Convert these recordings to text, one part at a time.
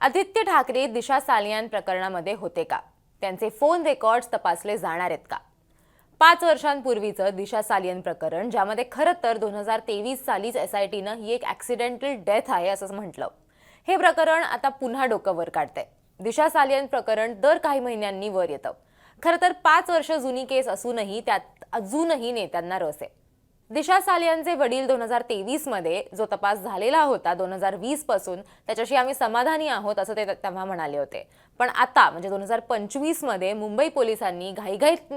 आदित्य ठाकरे दिशा सालियान प्रकरणामध्ये होते का? त्यांचे फोन रेकॉर्ड्स तपासले जाणार आहेत का? पाच वर्षांपूर्वीचं दिशा सालियन प्रकरण ज्यामध्ये खरं तर दोन हजार तेवीस सालीच एस आय टीनं ही एक ॲक्सिडेंटल डेथ आहे असं म्हटलं. हे प्रकरण आता पुन्हा डोकं वर काढतंय. दिशा सालियन प्रकरण दर काही महिन्यांनी वर येतं. खरं तर पाच वर्ष जुनी केस असूनही त्यात अजूनही नेत्यांना रस आहे. दिशा सालियांचे वडील दोन हजार तेवीसमध्ये जो तपास झालेला होता दोन हजार वीसपासून त्याच्याशी आम्ही समाधानी आहोत असं ते तेव्हा म्हणाले होते. पण आता म्हणजे दोन हजार पंचवीसमध्ये मुंबई पोलिसांनी घाईघाईत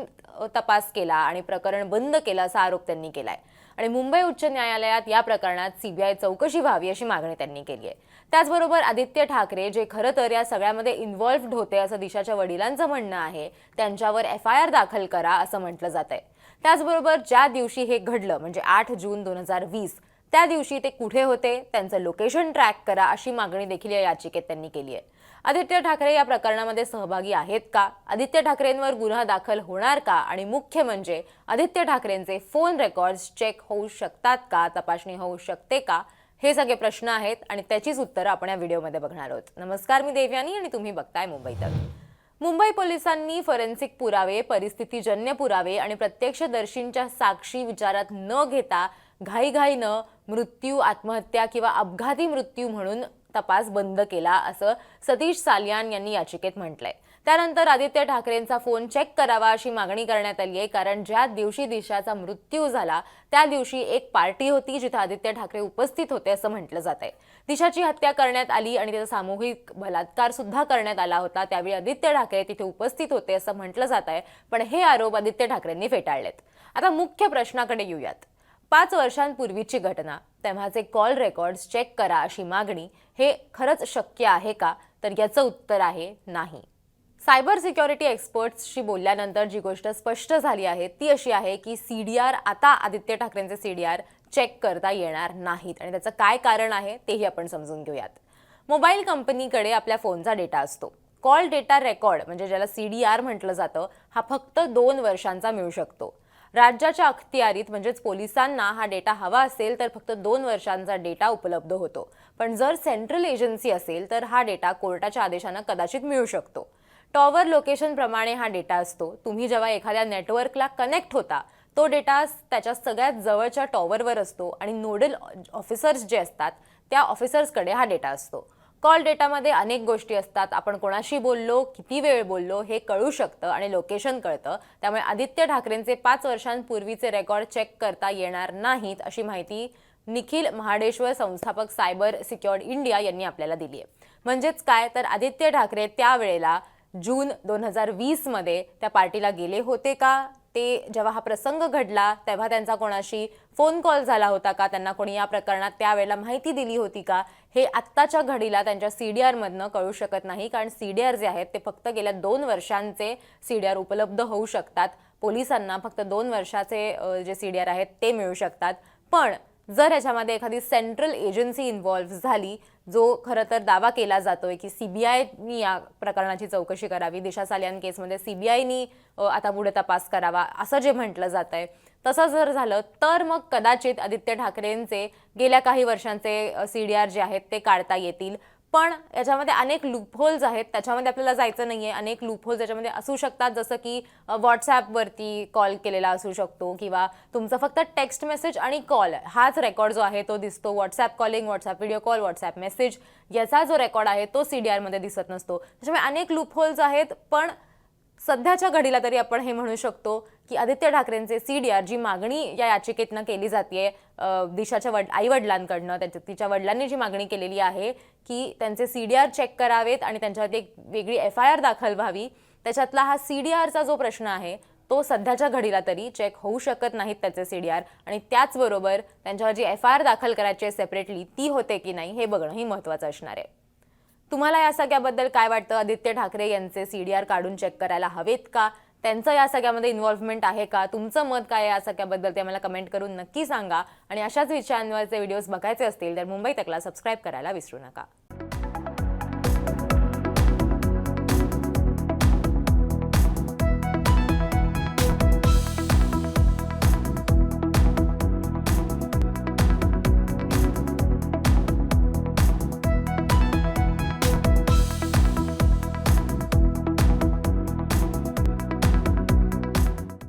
तपास केला आणि प्रकरण बंद केलं असा आरोप त्यांनी केला आहे आणि मुंबई उच्च न्यायालयात या प्रकरणात सीबीआय चौकशी व्हावी अशी मागणी त्यांनी केली आहे. त्याचबरोबर आदित्य ठाकरे जे खरं तर या सगळ्यामध्ये इन्व्हॉल्व्ड होते असं दिशाच्या वडिलांचं म्हणणं आहे त्यांच्यावर एफ आय आर दाखल करा असं म्हटलं जात आहे त्याचबरोबर ज्या दिवशी हे घडलं म्हणजे आठ जून दोन हजार वीस त्या दिवशी ते कुठे होते त्यांचं लोकेशन ट्रॅक करा अशी मागणी देखील या याचिकेत त्यांनी केली आहे. आदित्य ठाकरे या प्रकरणामध्ये सहभागी आहेत का? आदित्य ठाकरेंवर गुन्हा दाखल होणार का? आणि मुख्य म्हणजे आदित्य ठाकरेंचे फोन रेकॉर्ड्स चेक होऊ शकतात का? तपासणी होऊ शकते का? हे सगळे प्रश्न आहेत आणि त्याचीच उत्तरं आपण या व्हिडिओमध्ये बघणार आहोत. नमस्कार मी देवयानी आणि तुम्ही बघताय मुंबई तक. मुंबई पोलिसांनी फॉरेन्सिक पुरावे परिस्थितीजन्य पुरावे आणि प्रत्यक्षदर्शींच्या साक्षी विचारात न घेता घाईघाईनं मृत्यू आत्महत्या किंवा अपघाती मृत्यू म्हणून तपास बंद केला असं सतीश सालियान यांनी याचिकेत म्हटलंय. त्यानंतर आदित्य ठाकरेंचा फोन चेक करावा अशी मागणी करण्यात आली आहे कारण ज्या दिवशी दिशाचा मृत्यू झाला त्या दिवशी एक पार्टी होती जिथे आदित्य ठाकरे उपस्थित होते असं म्हटलं जात आहे दिशाची हत्या करण्यात आली आणि त्याचा सामूहिक बलात्कार सुद्धा करण्यात आला होता. त्यावेळी आदित्य ठाकरे तिथे उपस्थित होते असं म्हटलं जात आहे पण हे आरोप आदित्य ठाकरेंनी फेटाळलेत. आता मुख्य प्रश्नाकडे येऊयात. पाच वर्षांपूर्वीची घटना. तेव्हाचे कॉल रेकॉर्ड्स चेक करा अशी मागणी हे खरंच शक्य आहे का? तर याचं उत्तर आहे नाही. सायबर सिक्युरिटी एक्सपर्ट्सशी बोलल्यानंतर जी गोष्ट स्पष्ट झाली आहे ती अशी आहे की सी डी आर आता आदित्य ठाकरेंचे सी डी आर चेक करता येणार नाहीत. आणि त्याचं काय कारण आहे तेही आपण समजून घेऊयात. मोबाईल कंपनीकडे आपल्या फोनचा डेटा असतो. कॉल डेटा रेकॉर्ड म्हणजे ज्याला सी डी आर म्हटलं जातं हा फक्त दोन वर्षांचा मिळू शकतो. राज्याच्या अखत्यारीत म्हणजेच पोलिसांना हा डेटा हवा असेल तर फक्त दोन वर्षांचा डेटा उपलब्ध होतो. पण जर सेंट्रल एजन्सी असेल तर हा डेटा कोर्टाच्या आदेशानं कदाचित मिळू शकतो. टॉवर लोकेशन प्रमाणे हा डेटा असतो. तुम्ही जेव्हा एखाद्या नेटवर्कला कनेक्ट होता तो डेटा त्याच्या सगळ्यात जवळच्या टॉवरवर असतो आणि नोडल ऑफिसर्स जे असतात त्या ऑफिसर्सकडे हा डेटा असतो. कॉल डेटामध्ये अनेक गोष्टी असतात. आपण कोणाशी बोललो किती वेळ बोललो हे कळू शकतं आणि लोकेशन कळतं. त्यामुळे आदित्य ठाकरेंचे पाच वर्षांपूर्वीचे रेकॉर्ड चेक करता येणार नाहीत अशी माहिती निखिल महाडेश्वर संस्थापक सायबर सिक्युअर्ड इंडिया यांनी आपल्याला दिली आहे. म्हणजेच काय? तर आदित्य ठाकरे त्यावेळेला जून दोन हजार वीसमध्ये त्या पार्टीला गेले होते का? ते जेव्हा हा प्रसंग घडला तेव्हा त्यांचा कोणाशी फोन कॉल झाला होता का? त्यांना कोणी या प्रकरणात त्यावेळेला माहिती दिली होती का? हे आत्ताच्या घडीला त्यांच्या सी डी आरमधनं कळू शकत नाही. कारण सी डी आर जे आहेत ते फक्त गेल्या दोन वर्षांचे सी डी आर उपलब्ध होऊ शकतात. पोलिसांना फक्त दोन वर्षाचे जे सी डी आर आहेत ते मिळू शकतात. पण जर याच्यामध्ये एखादी सेंट्रल एजन्सी इन्व्हॉल्व्ह झाली जो खरं तर दावा केला जातोय की सीबीआयनी या प्रकरणाची चौकशी करावी दिशा सालियान केसमध्ये सीबीआयनी आता पुढे तपास करावा असं जे म्हटलं जात आहे तसं जर झालं तर मग कदाचित आदित्य ठाकरेंचे गेल्या काही वर्षांचे सी डी आर जे आहेत ते काढता येतील. पण याच्यामध्ये अनेक लूपहोल्स आहेत. त्याच्यामध्ये आपल्याला जायचं नाही आहे अनेक लूपहोल्स याच्यामध्ये असू शकतात. जसं की व्हॉट्सॲपवरती कॉल केलेला असू शकतो किंवा तुमचा फक्त टेक्स्ट मेसेज आणि कॉल हाच रेकॉर्ड जो आहे तो दिसतो. WhatsApp calling WhatsApp video call WhatsApp message याचा जो रेकॉर्ड आहे तो सी डी आरमध्ये दिसत नसतो. त्याच्यामुळे अनेक लूपहोल्स आहेत पण सध्याच्या घडीला तरी आपण हे म्हणू शकतो की आदित्य ठाकरेंचे सी डी आर जी मागणी या याचिकेतनं केली जाते दिशाच्या वड आई वडिलांकडनं त्याच्या तिच्या वडिलांनी जी मागणी केलेली आहे की त्यांचे सी डी आर चेक करावेत आणि त्यांच्यावरती एक वेगळी एफ आय आर दाखल व्हावी त्याच्यातला हा सी डी आरचा जो प्रश्न आहे तो सध्याच्या घडीला तरी चेक होऊ शकत नाहीत त्याचे सी डी आर आणि त्याचबरोबर त्यांच्यावर जी एफ आय आर दाखल करायची आहे सेपरेटली ती होते की नाही हे बघणंही महत्त्वाचं असणार आहे. तुम्हाला या सगळ्याबद्दल काय वाटतं? आदित्य ठाकरे यांचे सी डी आर काढून चेक करायला हवेत का? त्यांचं या सगळ्यामध्ये इन्व्हॉल्वमेंट आहे का? तुमचं मत काय या सगळ्याबद्दल ते मला कमेंट करून नक्की सांगा. आणि अशाच विषयांवरचे व्हिडिओज बघायचे असतील तर मुंबई तकला सबस्क्राईब करायला विसरू नका.